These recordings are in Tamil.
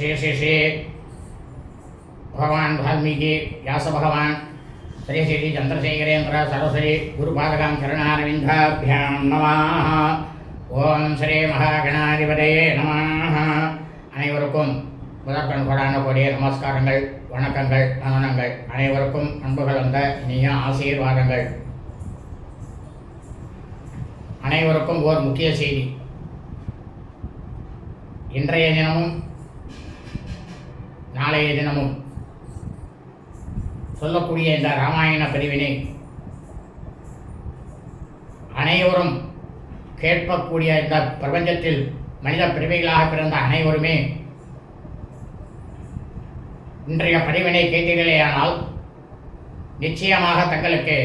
ஸ்ரீஸ்ரீ பகவான் வால்மீகி வியாச பகவான் ஸ்ரீ ஸ்ரீ சந்திரசேகரேந்திர சரஸ்வதி குருபாதகாம் சரணாரவிந்தாபியாம் நமா ஓம் ஸ்ரீ மகாகணாதிபதையே நம அனைவருக்கும் முதற்கண் கோடான கோடிய நமஸ்காரங்கள் வணக்கங்கள் நலனங்கள் அனைவருக்கும் அன்பு கலந்த இனிய ஆசீர்வாதங்கள். அனைவருக்கும் ஓர் முக்கிய செய்தி. இன்றைய தினமும் நாளைய தினமும் சொல்லக்கூடிய இந்த ராமாயண பிரிவினை அனைவரும் கேட்கக்கூடிய இந்த பிரபஞ்சத்தில் மனித பிரிவைகளாக பிறந்த அனைவருமே இன்றைய பதிவினை கேட்டீர்களேயானால் நிச்சயமாக தங்களுக்கு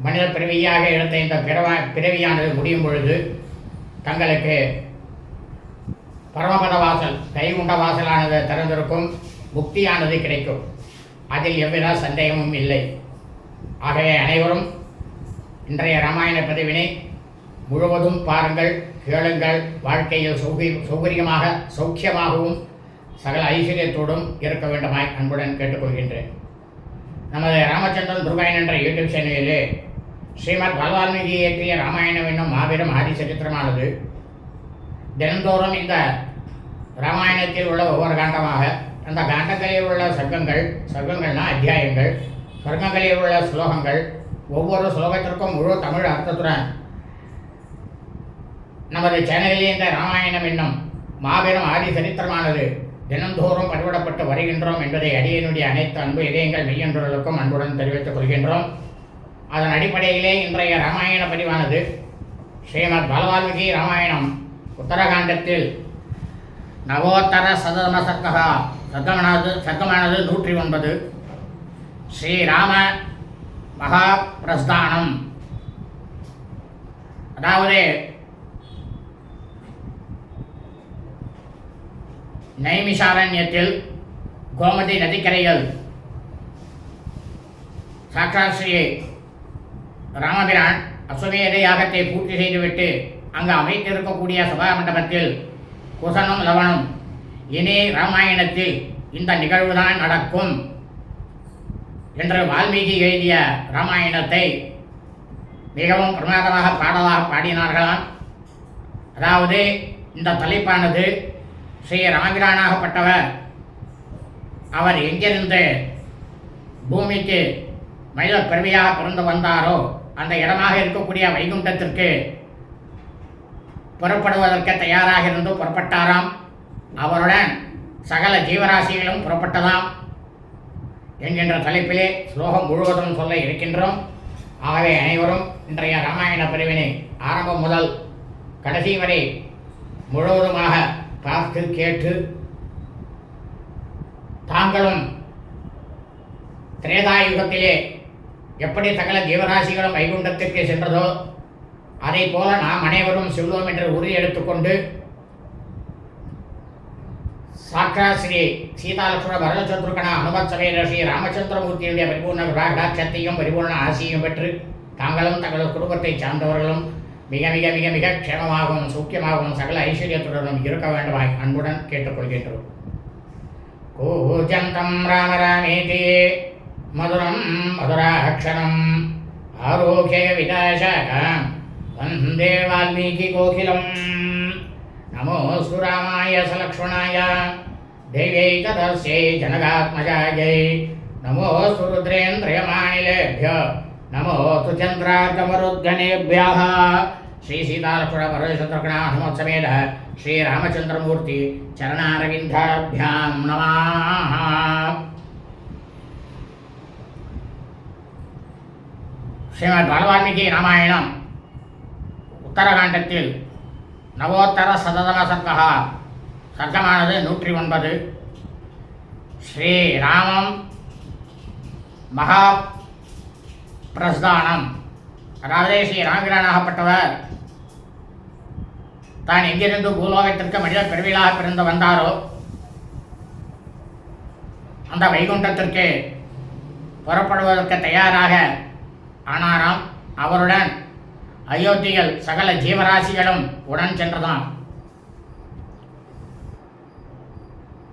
மனித பிறவியாக எடுத்த இந்த பிறவா பிறவியானது முடியும் பொழுது தங்களுக்கு பரமபத வாசல் கைகுண்ட வாசலானது திறந்திருக்கும் முக்தியானது கிடைக்கும். அதில் எவ்வித சந்தேகமும் இல்லை. ஆகவே அனைவரும் இன்றைய ராமாயண பதிவினை முழுவதும் பாருங்கள் கேளுங்கள். வாழ்க்கையில் சௌகி சௌகரியமாக சௌக்கியமாகவும் சகல ஐஸ்வர்யத்தோடும் இருக்க வேண்டுமாய் அன்புடன் கேட்டுக்கொள்கின்றேன். நமது ராமச்சந்திரன் துர்காயன் என்ற யூடியூப் சேனலிலே ஸ்ரீமத் பகவால்மீகி இயற்றிய ராமாயணம் என்னும் மாபெரும் ஆதி சரித்திரமானது தினந்தோறும் இந்த ராமாயணத்தில் உள்ள ஒவ்வொரு காண்டமாக அந்த காண்டங்களில் உள்ள சர்க்கங்கள் சர்க்கங்கள்னா அத்தியாயங்கள் சர்க்கங்களில் உள்ள ஸ்லோகங்கள் ஒவ்வொரு ஸ்லோகத்திற்கும் முழு தமிழ் அர்த்தத்துடன். நமது சேனலிலே இந்த ராமாயணம் என்னும் மாபெரும் ஆதி சரித்திரமானது தினந்தோறும் பதிவிடப்பட்டு வருகின்றோம் என்பதை அடியனுடைய அனைத்து அன்பு இதயங்கள் மெய்யன்றவர்களுக்கும் அன்புடன் தெரிவித்துக் கொள்கின்றோம். அதன் அடிப்படையிலே இன்றைய ராமாயண பதிவானது. ஸ்ரீமத் பாலவால்மீகி ராமாயணம். உத்தரகாண்டத்தில் நவோத்தர சதம சர்க்கா சர்க்கமானது சர்க்கமானது நூற்றி ஒன்பது. ஸ்ரீராம மகா பிரஸ்தானம் அதாவது நைமிஷாரண்யத்தில் கோமதி நதிக்கரையில் சாட்சாத் ஸ்ரீ ராமபிரான் அஸ்வமேத யாகத்தை பூர்த்தி செய்துவிட்டு அங்கு அமைத்திருக்கக்கூடிய சபா மண்டபத்தில் குசனும் லவனும் இனி ராமாயணத்தில் இந்த நிகழ்வுதான் நடக்கும் என்று வால்மீகி எழுதிய ராமாயணத்தை மிகவும் பிரமாதமாக பாடலாக பாடினார்களாம். அதாவது இந்த தலைப்பானது ஸ்ரீ ராமபிரானாகப்பட்டவர். அவர் எங்கிருந்து பூமிக்கு மனித பிறவியாக பிறந்து வந்தாரோ அந்த இடமாக இருக்கக்கூடிய வைகுண்டத்திற்கு புறப்படுவதற்கு தயாராக இருந்து புறப்பட்டாராம். அவருடன் சகல ஜீவராசிகளும் புறப்பட்டதாம். என்கின்ற தலைப்பிலே ஸ்லோகம் முழுவதும் சொல்ல இருக்கின்றோம். ஆகவே அனைவரும் இன்றைய ராமாயண பிரிவினை ஆரம்பம் முதல் கடைசி வரை முழுவதுமாக பார்த்து கேட்டு தாங்களும் திரேதாயுகத்திலே எப்படி சகல ஜீவராசிகளும் வைகுண்டத்திற்கு சென்றதோ அதை போல நாம் அனைவரும் செல்வோம் என்று உறுதி எடுத்துக்கொண்டு சாக்கா ஸ்ரீ சீதாலட்சுமண பரதசத்ருகண அனுமத் ஸ்ரீ ராமச்சந்திரமூர்த்தியுடைய பரிபூர்ண விராகடாட்சத்தையும் பரிபூர்ண ஆசியும் பெற்று தாங்களும் தங்களது குடும்பத்தைச் சார்ந்தவர்களும் மிக மிக மிக மிக க்ஷேமமாகவும் சௌக்கியமாகவும் சகல ஐஸ்வர்யத்துடனும் இருக்க வேண்டுமாய் அன்புடன் கேட்டுக்கொள்கின்றோம். கூஜந்தம் ராமராமேதி மதுரம் மதுராட்சணம் ஆரோக்கிய விதாசகம் वंदे वाल्मीकिकोकिलम् नमोऽस्तु रामाय सलक्ष्मणाय। देव्यैकदस्यै जनकात्मजायै। नमोऽस्तु रुद्रेन्द्रयमाणिलेभ्य नमोऽस्तु चन्द्रार्कमरुद्गणेभ्यः श्रीसीतालक्ष्मणपरशुत्रकणाहमोत्समेध श्रीरामचन्द्रमूर्ति चरणारविन्दाभ्यां नमः। श्रीमद् बालवाल्मीकि रामायणम्। உத்தரகாண்டத்தில் நவோத்தர சததம சர்க்கா சர்க்கமானது நூற்றி ஒன்பது ஸ்ரீராமம் மகா பிரஸ்தானம். அதாவது ஸ்ரீ ராமபிரானாகப்பட்டவர் தான் எங்கிருந்து பூலோகத்திற்கு மனித பிறவிலாக பிறந்து வந்தாரோ அந்த வைகுண்டத்திற்கு புறப்படுவதற்கு தயாராக ஆனாராம் அவருடன் அயோத்தியில் சகல ஜீவராசிகளும் உடன் சென்றதாம்.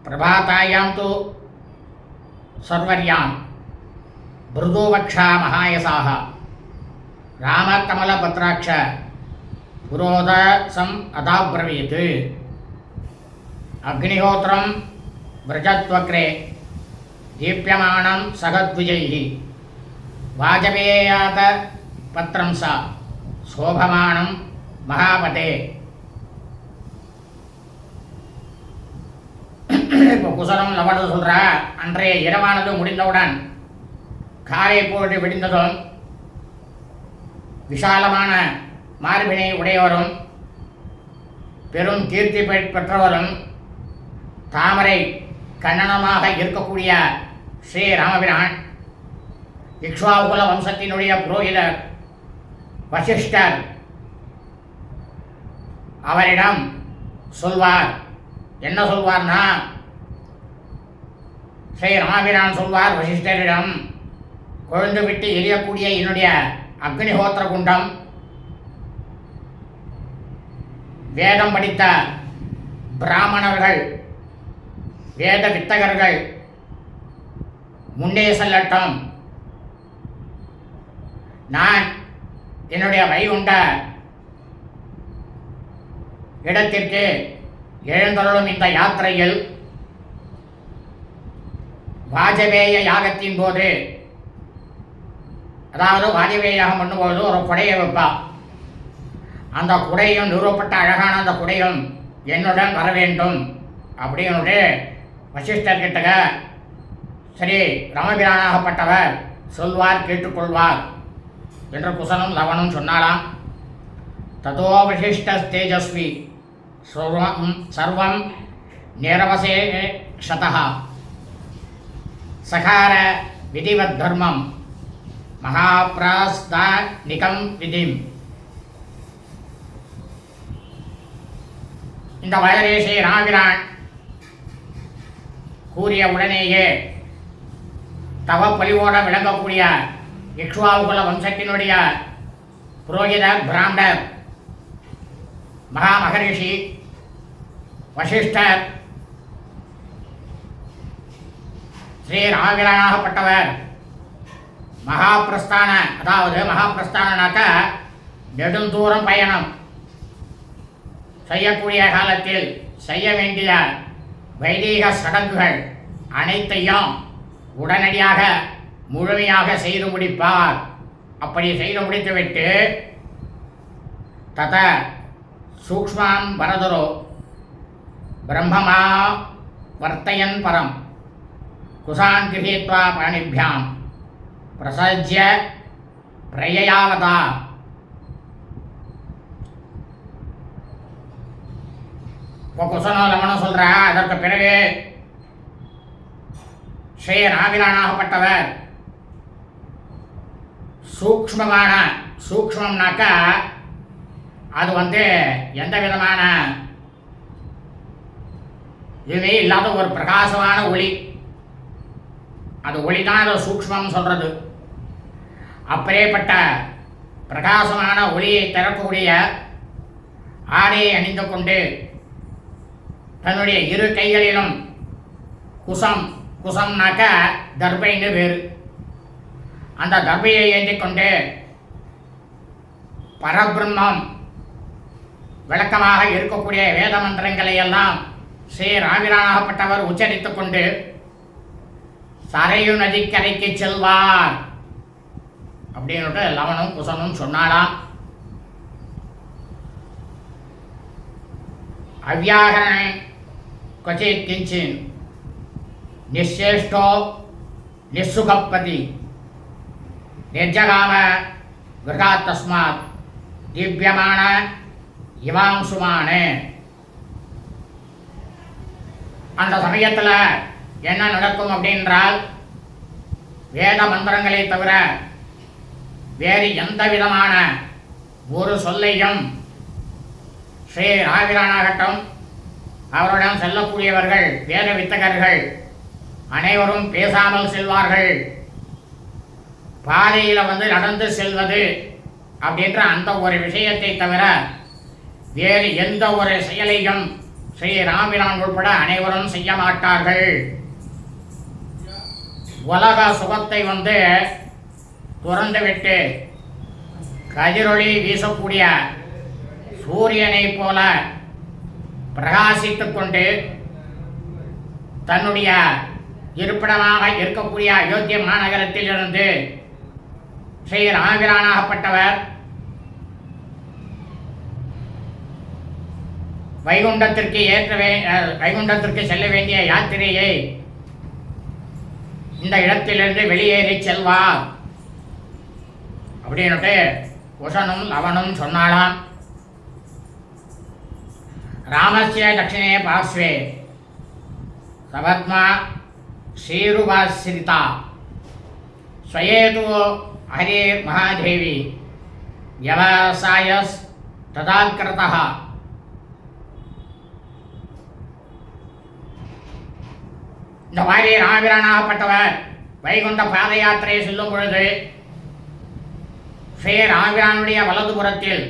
பிரபாத்தாயாம் தூ சர்வர்யாம். மிருதுவக்ஷா மகாயசாக. ராமகமலபத்ராட்ச புரோதசம் அதாப்ரவீத். அக்னிஹோத்திரம் விரஜத்வக்ரே. தீப்யமானம் சகத்விஜை வாஜபேயாத பத்திரம் சா சோபமானம் மகாபதே. இப்போ குசலம் லவணது சொல்கிறா அன்றைய இரவானது முடிந்தவுடன் காலை போட்டு விடிந்ததும் விசாலமான மார்பினை உடையவரும் பெரும் கீர்த்தி பெற்றவரும் தாமரை கண்ணனமாக இருக்கக்கூடிய ஸ்ரீ ராமபிரான் இக்ஷ்வாகுல வம்சத்தினுடைய புரோகிதர். வசிஷ்டர் அவரிடம் சொல்வார். என்ன சொல்வார்னா ஸ்ரீ ராமபிரான் சொல்வார் வசிஷ்டரிடம் கொழுந்து விட்டு எரியக்கூடிய என்னுடைய அக்னிஹோத்திர குண்டம் வேதம் படித்த பிராமணர்கள் வேத வித்தகர்கள் முன்னே செல்லட்டும் நான் என்னுடைய வைகுண்ட இடத்திற்கு எழுந்தருளும் இந்த யாத்திரையில் வாஜபேய யாகத்தின் போது அதாவது வாஜபேய யாகம் பண்ணும்போது ஒரு குடையை வைப்பா. அந்த குடையும் நிறுவப்பட்ட அழகான அந்த குடையும் என்னுடன் வர வேண்டும் அப்படின்னு வசிஷ்டர்கிட்டக சரி ராமபிரானாகப்பட்டவர் சொல்வார் கேட்டுக்கொள்வார். என்று குசலும் லவனும் சொன்னாராம் ததோ வசிஷ்ட சர்வம் சர்வம் நிரவசே க்ஷதா சகார விதிவத் தர்மம். மகாபிராஸ்தானிகம் விதிம். இந்த வயலேசே ராமபிரான் கூறிய உடனேயே தவ பலிவோட விளங்கக்கூடிய இக்ஷ்வாகுல வம்சத்தினுடைய புரோகித பிராமணர் மகா மகரிஷி வசிஷ்டர் ஸ்ரீ ராமபிரானாகப்பட்டவர் மகாபிரஸ்தான அதாவது மகாபிரஸ்தானனாக்க நெடுந்தூரம் பயணம் செய்யக்கூடிய காலத்தில் செய்ய வேண்டிய வைதீக சடங்குகள் அனைத்தையும் உடனடியாக முழுமையாக செய்து முடிப்பார். அப்படி செய்து முடித்துவிட்டு தத சூக்மாம் வரதரோ பிரம்மமா வர்த்தயன் பரம். குசான் கிரகீத்வா பாணிभ्याம் பிரசஜ்ய பிரயயாவதா. இப்போ குசனோ லவனம் சொல்ற அதற்கு பிறகு ஸ்ரீ ராவிரானாகப்பட்டவர் சூக்ஷ்மமான சூக்ஷ்மம்னாக்கா அது வந்து எந்த விதமான இதுவே இல்லாத ஒரு பிரகாசமான ஒளி. அது ஒளி தான் அதை சூக்ஷ்மம் சொல்கிறது அப்படியேப்பட்ட பிரகாசமான ஒளியை தரக்கூடிய ஆடையை அணிந்து கொண்டு தன்னுடைய இரு கைகளிலும் குசம் குசம்னாக்க தர்பைன்னு பேர் அந்த தர்பையை ஏந்திக் கொண்டு பரபிரம்மம் விளக்கமாக இருக்கக்கூடிய வேத மந்திரங்களை எல்லாம் ஸ்ரீ ராவிரானாகப்பட்டவர் உச்சரித்துக் கொண்டு சரையு நதிக்கரைக்கு செல்வார் அப்படின்னுட்டு லவனும் குசனும் சொன்னாலாம் अव्याहरणे क्वचित् किञ्चिन् निःशेष्टो निःसुखपति நிர்ஜகாம விரதாத்தஸ்மாத் தீபியமான இவாம்சுமானு அந்த சமயத்தில் என்ன நடக்கும் அப்படின்றால் வேத மந்திரங்களை தவிர வேறு எந்த விதமான ஒரு சொல்லையும் ஸ்ரீ ராவிரானாகட்டும் அவருடன் செல்லக்கூடியவர்கள் வேத வித்தகர்கள் அனைவரும் பேசாமல் செல்வார்கள். பாதையில் வந்து நடந்து செல்வது அப்படின்ற அந்த ஒரு விஷயத்தை தவிர வேறு எந்த ஒரு செயலையும் ஸ்ரீ ராமிரான் உட்பட அனைவரும் செய்ய மாட்டார்கள். உலக சுகத்தை வந்து துறந்துவிட்டு கதிரொளி வீசக்கூடிய சூரியனைப் போல பிரகாசித்து கொண்டு தன்னுடைய இருப்பிடமாக இருக்கக்கூடிய அயோத்திய மாநகரத்தில் இருந்து ஸ்ரீ ராமபிரானாகப்பட்டவர் வைகுண்டத்திற்கு ஏற்ற வே- வைகுண்டத்திற்கு செல்ல வேண்டிய யாத்திரையை இந்த இடத்திலிருந்து வெளியேறி செல்வார். அப்படின்னுட்டு உஷனும் லவனும் சொன்னாலாம் ராமஸ்ய தட்சிணே பாஸ்வே சபத்மா ஸ்ரீருபாசிரிதா. ஸ்வயேது ஹரே மகாதேவி வியவசாயஸ் ததாக்கிருதः இந்த மாதிரி ராமபிரானாகப்பட்டவர் வைகுண்ட பாத யாத்திரையை செல்லும் பொழுது ஸ்ரீ ராமபிரானுடைய வலதுபுறத்தில்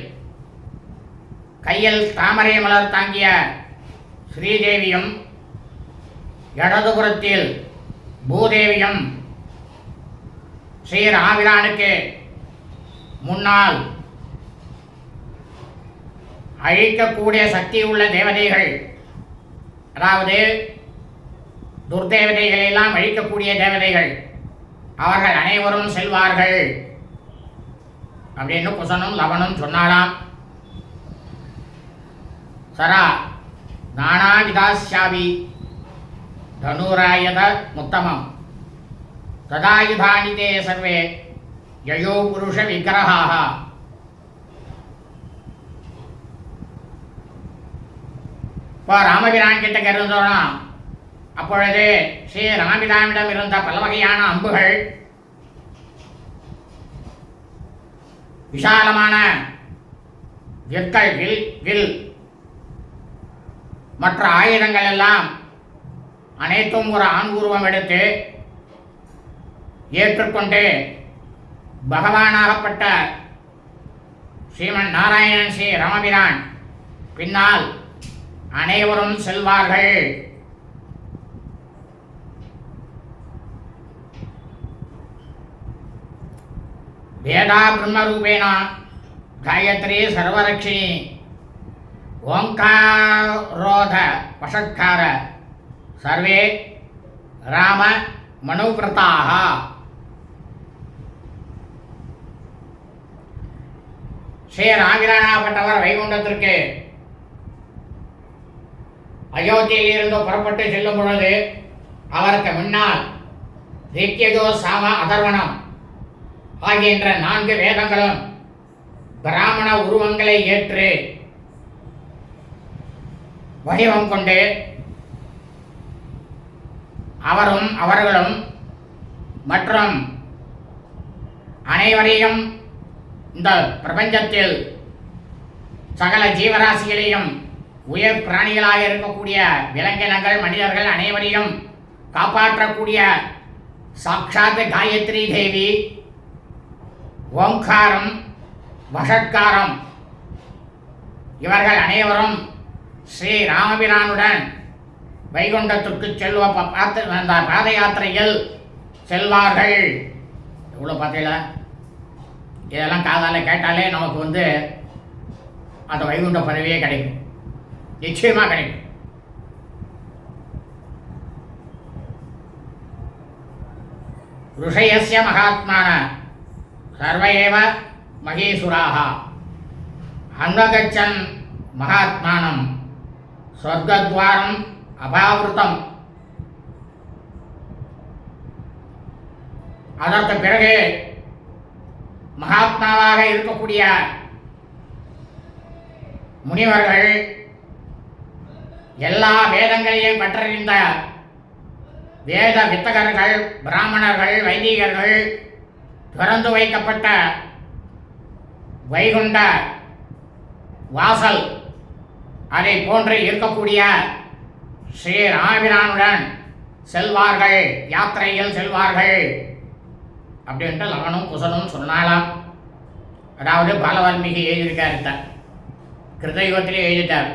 கையில் தாமரை மலர் தாங்கிய ஸ்ரீதேவியும் இடதுபுறத்தில் பூதேவியும் ஸ்ரீராமிரானுக்கு முன்னால் அழிக்கக்கூடிய சக்தி உள்ள தேவதைகள் அதாவது துர்தேவதைகளை எல்லாம் அழிக்கக்கூடிய தேவதைகள் அவர்கள் அனைவரும் செல்வார்கள். அப்படின்னு குசனும் லவனும் சொன்னாலாம் சரா நானாவிதாஸ்யாவி தனுராயத முத்தமம். ததாயுதானி தே சர்வே யயோ புருஷ விக்கிரகாக இப்போ ராமபிரான் கிட்ட இருந்தோம்னா அப்பொழுது ஸ்ரீ ராமபிரானிடம் இருந்த பல வகையான அம்புகள் விசாலமான விற்கள் வில் வில் மற்ற ஆயுதங்கள் எல்லாம் அனைத்தும் ஒரு ஆண் உருவம் எடுத்து ஏற்றுக்கொண்டு பகவானாகப்பட்ட ஸ்ரீமன் நாராயணன் ஸ்ரீ ரமபிரான் பின்னால் அனைவரும் செல்வார்கள். வேதா பிரம்மரூபேண காயத்ரி சர்வரக்ஷிணி ஓங்காரோத வஷட்கார சர்வே ராம மனுவிரதாக ஸ்ரீ ராமிராணாப்பட்டவர் வைகுண்டத்திற்கு அயோத்தியில் இருந்து புறப்பட்டு செல்லும் பொழுது அவருக்கு முன்னால் ரிக்யஜோ சாம அதர்வனம் ஆகின்ற நான்கு வேதங்களும் பிராமண உருவங்களை ஏற்று வடிவம் கொண்டு அவரும் அவர்களும் மற்றும் அனைவரையும் இந்த பிரபஞ்சத்தில் சகல ஜீவராசிகளையும் உயர் பிராணிகளாக இருக்கக்கூடிய விலங்கினங்கள் மனிதர்கள் அனைவரையும் காப்பாற்றக்கூடிய சாட்சாத் காயத்ரி தேவி ஓங்காரம் வஷட்காரம் இவர்கள் அனைவரும் ஸ்ரீ ராமபிரானுடன் வைகுண்டத்திற்கு செல்வ ப- அந்த பாத யாத்திரையில் செல்வார்கள். எவ்வளோ பார்த்தீங்களா இதெல்லாம் காதால் கேட்டாலே நமக்கு வந்து அந்த வைகுண்ட பதவியே கிடைக்கும். நிச்சயமாக கிடைக்கும். ருஷயசிய மகாத்மான சர்வையேவ மகேசுராக. அன்வகச்சன் மகாத்மானம். சொர்க்கத்வாரம் அபாவிருத்தம். அதற்கு பிறகு மகாத்மாவாக இருக்கக்கூடிய முனிவர்கள் எல்லா வேதங்களையும் கற்றறிந்த வேத வித்தகர்கள் பிராமணர்கள் வைதிகர்கள் திறந்து வைக்கப்பட்ட வைகுண்ட வாசல் அதை போன்று இருக்கக்கூடிய ஸ்ரீ ராமிரானுடன் செல்வார்கள் யாத்திரையில் செல்வார்கள். அப்படின்ட்டு லவனும் குசனும் சொன்னாலாம். அதாவது பாலவால்மீகி எழுதியிருக்காரு தான். கிருதயுகத்திலே எழுதிட்டார்.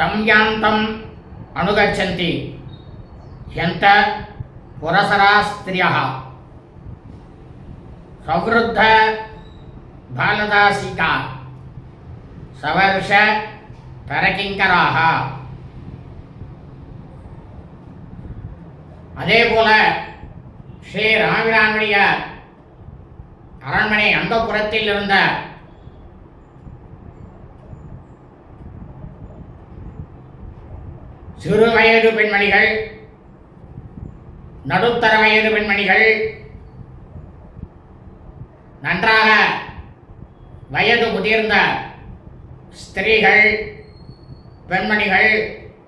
தம் யாந்தம் அணுகச்சந்தி. எந்த புரசரா ஸ்திரியா சவருத்த பாலதாசிகா. சவர்ஷ பரகிங்கராக. அதே போல ஸ்ரீ ராமிரானுடைய அரண்மனை அந்த புறத்தில் இருந்த சிறு வயது பெண்மணிகள் நடுத்தர வயது பெண்மணிகள் நன்றாக வயது முதிர்ந்த ஸ்திரீகள் பெண்மணிகள்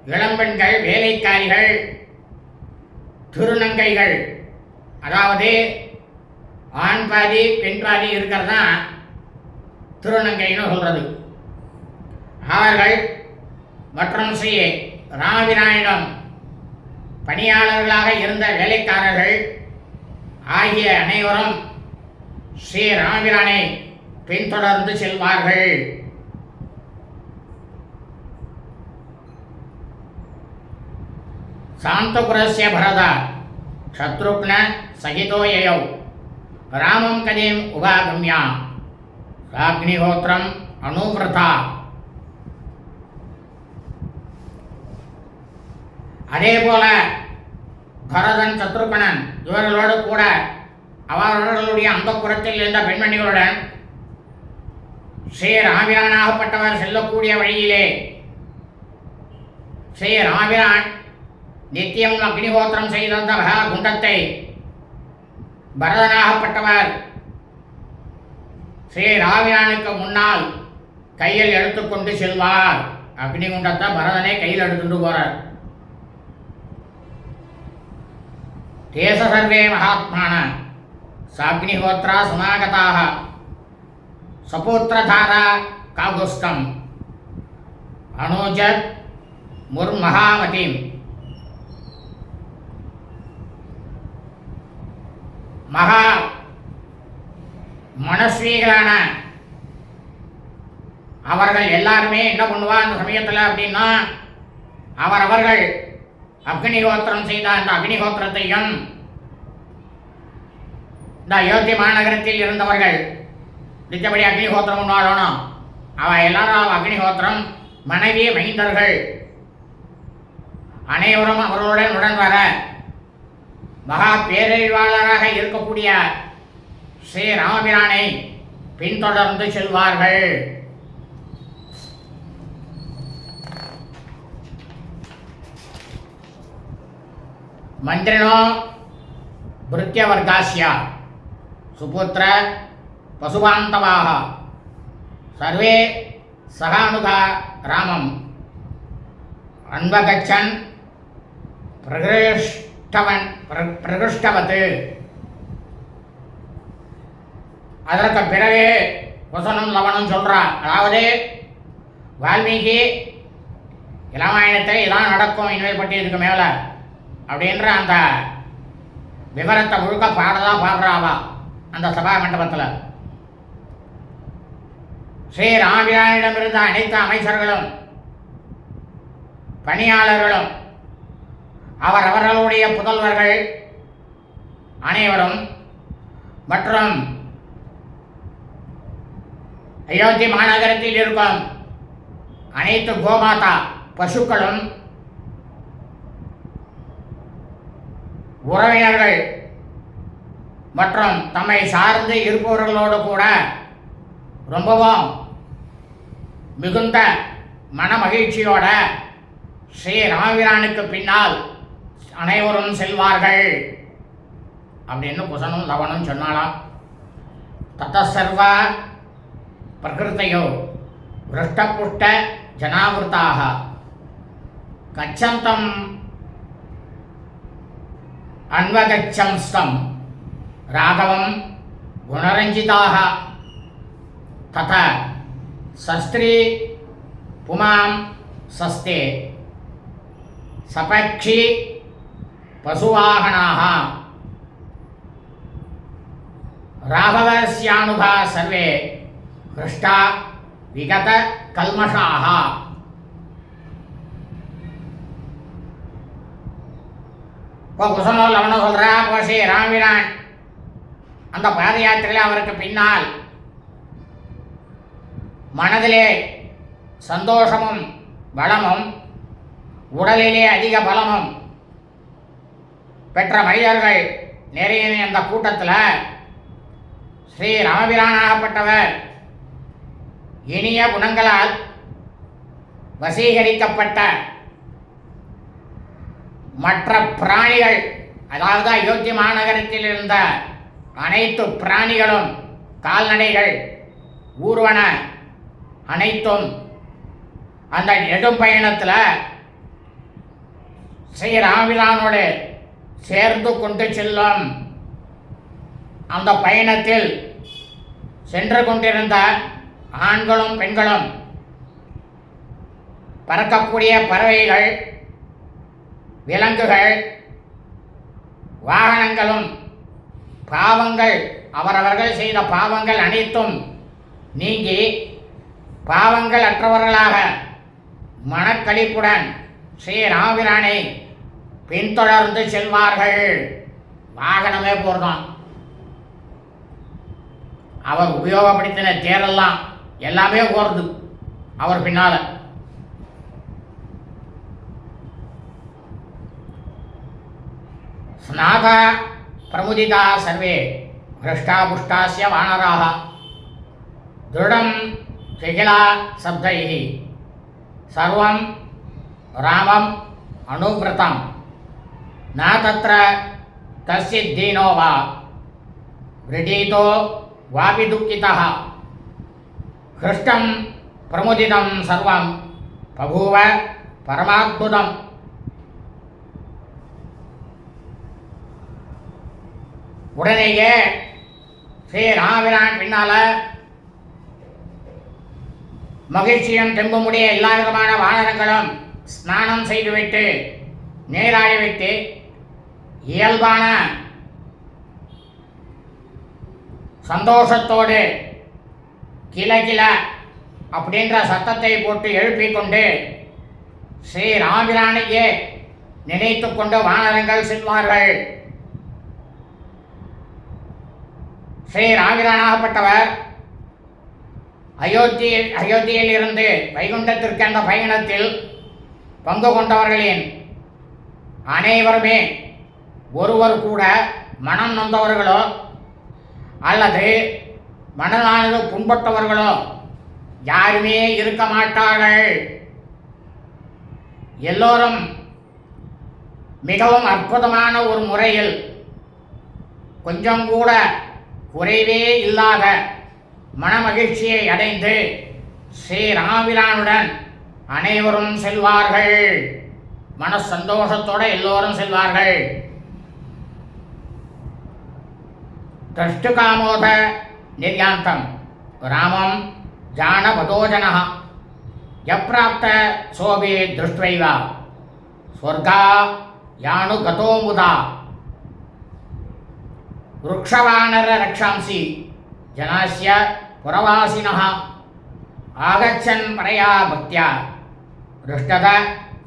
இளம்பெண்கள் வேலைக்காரிகள் திருநங்கைகள். அதாவது ஆண் பாதி பெண் பாதி இருக்கிறது? தான் திருநங்கைன்னு சொல்றது. அவர்கள் மற்றும் ஸ்ரீ ராமபிரானிடம் பணியாளர்களாக இருந்த வேலைக்காரர்கள் ஆகிய அனைவரும் ஸ்ரீ ராமபிரானை பின்தொடர்ந்து செல்வார்கள். சாந்தபுரஸ்ய பரதா. சத்ருக்ன சகிதோ யயௌ. ராமம் கதீம் உபாகம்யா. ராக்னிஹோத்திரம் அணுவிரதா அதே போல பரதன் சத்ருகணன் இவர்களோடு கூட அவர்களுடைய அந்த புறத்தில் இருந்த பெண்மணிகளுடன் ஸ்ரீ ராமிரானாகப்பட்டவர் செல்லக்கூடிய வழியிலே ஸ்ரீ ராமிரான் நித்தியம் அக்னிஹோத்திரம் செய்திருந்த மகா குண்டத்தை பரதனாகப்பட்டவர் ஸ்ரீ ராமிரானுக்கு முன்னால் கையில் எடுத்துக்கொண்டு செல்வார் அக்னிகுண்டத்தை பரதனை கையில் எடுத்துட்டு போறார் தேச சர்வே மகாத்மான சாக்னிஹோத்ரா சமாகதாக சபுத்திரதாரா காகுஸ்தம் அனுஜத் முர்மகாமதிம் மகா மனஸ்வீகளான அவர்கள் எல்லாருமே என்ன பண்ணுவா அந்த சமயத்தில் அப்படின்னா அவர் அவர்கள் அக்னிஹோத்திரம் செய்த அந்த அக்னிஹோத்திரத்தையும் இந்த அயோத்தி மாநகரத்தில் இருந்தவர்கள் நிச்சயப்படி அக்னிஹோத்திரம் வாழணும் அவ எல்லாரும் அக்னிஹோத்திரம் மனைவி மைந்தர்கள் அனைவரும் அவர்களுடன் உடன் வர மகா பேரழிவாளராக இருக்கக்கூடிய ஸ்ரீ ராமபிரானை பின்தொடர்ந்து செல்வார்கள். மந்திரனோ பிருத்தியவர்காசியா சுபுத்திர பசுபாந்தவாக சர்வே சகானுகா ராமம். அன்பகச்சன் பிரகேஷ் பிர- பிரகிருஷ்டவத் அதற்கு பிறகு வசனம் லவனம் சொல்றா அதாவது வால்மீகி இளமாயணத்தில் இதான் நடக்கும் இனிமேல் பற்றி இதுக்கு மேலே அப்படின்ற அந்த விவரத்தை முழுக்க பாடதான் பாடுறாவா அந்த சபா மண்டபத்தில். ஸ்ரீ ராமியாரிடமிருந்த அனைத்து அமைச்சர்களும் பணியாளர்களும் அவர் அவர்களுடைய புதல்வர்கள் அனைவரும் மற்றும் அயோத்தி மாநகரத்தில் இருக்கும் அனைத்து கோமாதா பசுக்களும் உறவினர்கள் மற்றும் தம்மை சார்ந்து இருப்பவர்களோடு கூட ரொம்பவும் மிகுந்த மன மகிழ்ச்சியோட ஸ்ரீ ராமபிரானுக்கு பின்னால் அனைவரும் செல்வார்கள். அப்படின்னு குசனும் லவனும் சொன்னாலாம் தத்தசர்வ பிரகிருத்தையோ விருஷ்டபுஷ்ட ஜனாவிருத்தாக. கச்சந்தம் அன்வகச்சம்ஸ்தம் ராகவம் குணரஞ்சிதாக. தத சஸ்திரீ புமாம் சஸ்தே சபக்ஷி பசுவாகனாக ராகவஸ்யானுகா சர்வே ஹிருஷ்டா விகத கல்மஷாக இப்போ குசனோ லவனோ சொல்கிறா போஷி ராமிரான் அந்த பாத யாத்திரையில் அவருக்கு பின்னால் மனதிலே சந்தோஷமும் பலமும் உடலிலே அதிக பலமும் பெற்ற மனிதர்கள் நிறைய அந்த கூட்டத்தில் ஸ்ரீ ராமபிரானாகப்பட்டவர். இனிய குணங்களால் வசீகரிக்கப்பட்ட மற்ற பிராணிகள் அதாவது அயோத்தி மாநகரத்தில் இருந்த அனைத்து பிராணிகளும் கால்நடைகள் ஊர்வன அனைத்தும் அந்த நெடும் பயணத்தில் ஸ்ரீ ராமபிரானோடு சேர்ந்து கொண்டு செல்லும். அந்த பயணத்தில் சென்று கொண்டிருந்த ஆண்களும் பெண்களும் பறக்கக்கூடிய பறவைகள் விலங்குகள் வாகனங்களும் பாவங்கள் அவரவர்கள் செய்த பாவங்கள் அனைத்தும் நீங்கி பாவங்கள் அற்றவர்களாக மனக்களிப்புடன் ஸ்ரீ ராமபிரானை பின்தொடர்ந்து செல்வார்கள். வாகனமே போகிறோம் அவர் உபயோகப்படுத்தின தேரெல்லாம் எல்லாமே போகிறது அவர் பின்னால். ஸ்நாதா பிரமுதிதா சர்வே ஹிருஷ்டா புஷ்டாசிய வானராக. திருடம் திகிலா சப்தை சர்வம் ராமம் அனுவிரதம். न तत्र कश्चित् दीनो वा व्रीडीतो वापि दुःखितः हृष्टं प्रमुदितं सर्वं बभूव परमाद्भुतम् உடனேயே ஸ்ரீ ராமபிரான் பின்னால மகிழ்ச்சியும் தெம்புமுடைய எல்லா விதமான வானரங்களும் ஸ்நானம் செய்துவிட்டு நீராடிவிட்டு இயல்பான சந்தோஷத்தோடு கில கில அப்படின்ற சத்தத்தை போட்டு எழுப்பிக் கொண்டு ஸ்ரீ ராமிரானையே நினைத்து கொண்டு வானரங்கள் செல்வார்கள். ஸ்ரீ ராமிரானாகப்பட்டவர் அயோத்தியில் அயோத்தியில் இருந்து வைகுண்டத்திற்கு அந்த பயணத்தில் பங்கு கொண்டவர்களின் அனைவருமே ஒருவர் கூட மனம் நொந்தவர்களோ அல்லது மனதானது புண்பட்டவர்களோ யாருமே இருக்க மாட்டார்கள். எல்லோரும் மிகவும் அற்புதமான ஒரு முறையில் கொஞ்சம் கூட குறைவே இல்லாத மனமகிழ்ச்சியை அடைந்து ஸ்ரீராமிரானுடன் அனைவரும் செல்வார்கள். மன சந்தோஷத்தோடு எல்லோரும் செல்வார்கள். தஷ்டுகாமோத நிர்யாந்தம் ராமம் ஜானபதோஜன யப்பிராப்த சோபே திருஷ்டைவ ஸ்வர்கா யானு கதோமுதா ருக்ஷவானர ரக்ஷாம்சி ஜனாஸ்ய புறவாசினः ஆகச்சன் பரையா பக்தியா ருஷ்டத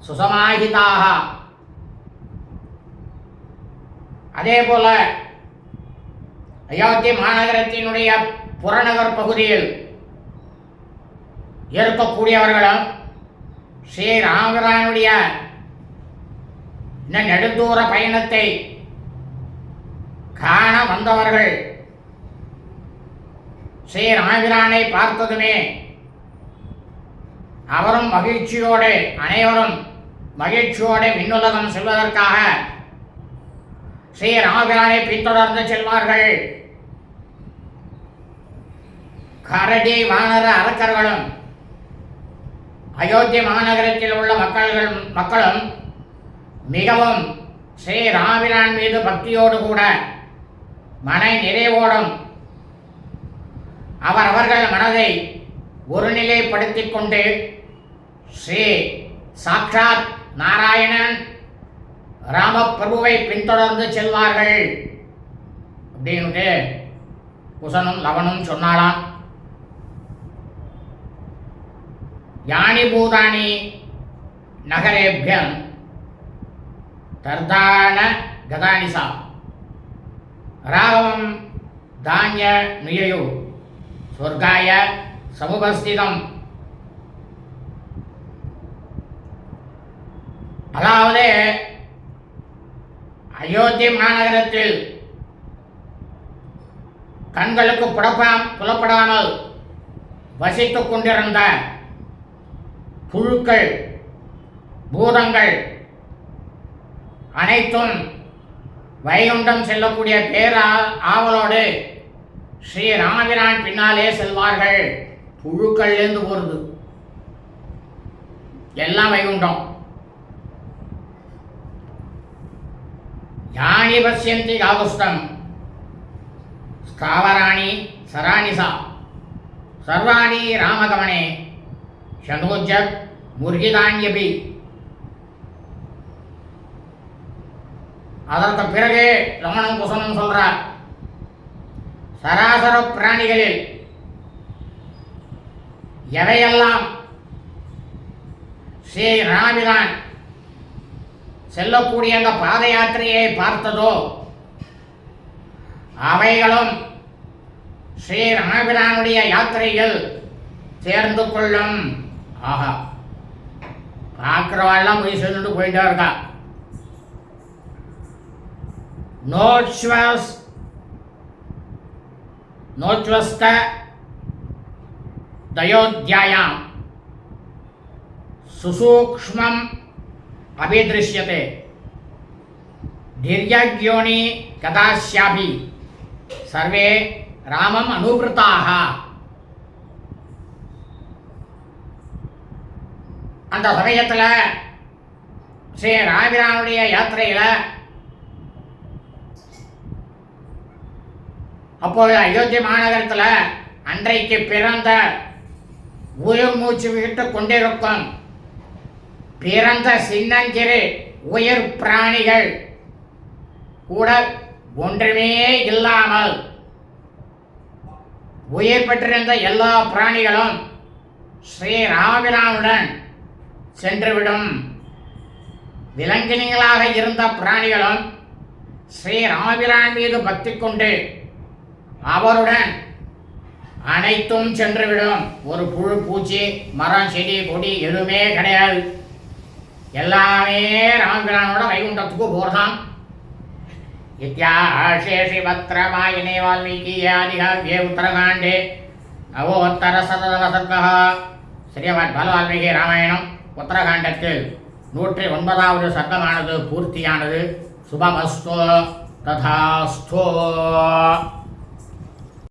சுசமாஹிதாக அதே போல் அயோத்தி மாநகரத்தினுடைய புறநகர் பகுதியில் இருக்கக்கூடியவர்களும் ஸ்ரீ ராமபிரானுடைய இந்த நெடுந்தூர பயணத்தை காண வந்தவர்கள் ஸ்ரீ ராமிரானை பார்த்ததுமே அவரும் மகிழ்ச்சியோடு அனைவரும் மகிழ்ச்சியோடு விண்ணுலகம் செல்வதற்காக ஸ்ரீ ராமபிரானை பின்தொடர்ந்து செல்வார்கள். கரடி வானர அரக்கர்களும் அயோத்தி மாநகரத்தில் உள்ள மக்கள்கள் மக்களும் மிகவும் ஸ்ரீ ராமிரான் மீது பக்தியோடு கூட மனை நிறைவோடும் அவர் அவர்கள் மனதை ஒருநிலைப்படுத்திக் கொண்டு ஸ்ரீ சாக்ஷாத் நாராயணன் ராம பிரபுவை பின்தொடர்ந்து செல்வார்கள். அப்படின்ட்டு குசனும் லவனும் சொன்னாலாம் யானி பூதானி நகரேபியம் தர்தான கதானிசா. ராகவம் தானிய நியயு சொர்க்காய சமுபஸ்திதம். அதாவது அயோத்தி மாநகரத்தில் கண்களுக்கு புலப்பா புலப்படாமல் வசித்துக் கொண்டிருந்த புழுக்கள் பூதங்கள் அனைத்தும் வைகுண்டம் செல்லக்கூடிய பேரா ஆவலோடு ஸ்ரீ ராமபிரான் பின்னாலே செல்வார்கள். புழுக்கள்லேருந்து போகிறது எல்லாம் வைகுண்டம். யானி பசியந்தி காகுஷ்டம் ஸ்தாவராணி சராணிசா சர்வாணி ராமகமனே. ஷனோஜத் முருகிதான்யபி. அதற்கு பிறகு ரமணம் குசனம் சொல்றார். சராசர பிராணிகளில் எவையெல்லாம்? ஸ்ரீ ராமிதான் செல்லக்கூடிய அந்த பாத யாத்திரையை பார்த்ததோ அவைகளும் ஸ்ரீ ராமபிரானுடைய யாத்திரையில் சேர்ந்து கொள்ளும். ஆஹா. பார்க்குறவாள்லாம் போய் சொல்லிட்டு போயிட்டே இருக்கா? நோச்வஸ் நோச்வஸ்த தயோத்தியாயாம் சுசூக்மம் அபிதிருஷ்யத்தை திரியஜோனி கதாசியாபி சர்வே ராமம் அனுபிருத்தாக அந்த சமயத்தில் ஸ்ரீ ராபிரானுடைய யாத்திரையில் அப்போது அயோத்தி மாநகரத்தில் அன்றைக்கு பிறந்த உயிர் மூச்சு விட்டு கொண்டிருக்கும் பிறந்த சின்னஞ்சிறு உயிர் பிராணிகள் கூட ஒன்றுமே இல்லாமல் உயிர் பெற்றிருந்த எல்லா பிராணிகளும் ஸ்ரீ சென்றுவிடும். விலங்கினங்களாக இருந்த பிராணிகளும் ஸ்ரீராமிரான் மீது பக்தி கொண்டு அவருடன் அனைத்தும் சென்றுவிடும். ஒரு புழு பூச்சி மரம் செடி கொடி எதுவுமே கிடையாது. எல்லாமே ராமபிரானோட வைகுண்டத்துக்கு போகிறதாம் இத்தியாஷேஷி பத்ரமாயினே வால்மீகியாதிகாவியே உத்தரகாண்டே. நவோத்தர சததவசர்கா ஸ்ரீமத் பலவால்மீகி ராமாயணம் உத்தரகாண்டத்தில் நூற்றி ஒன்பதாவது சர்க்கமானது பூர்த்தியானது. சுபமஸ்தோ ததாஸ்தோ.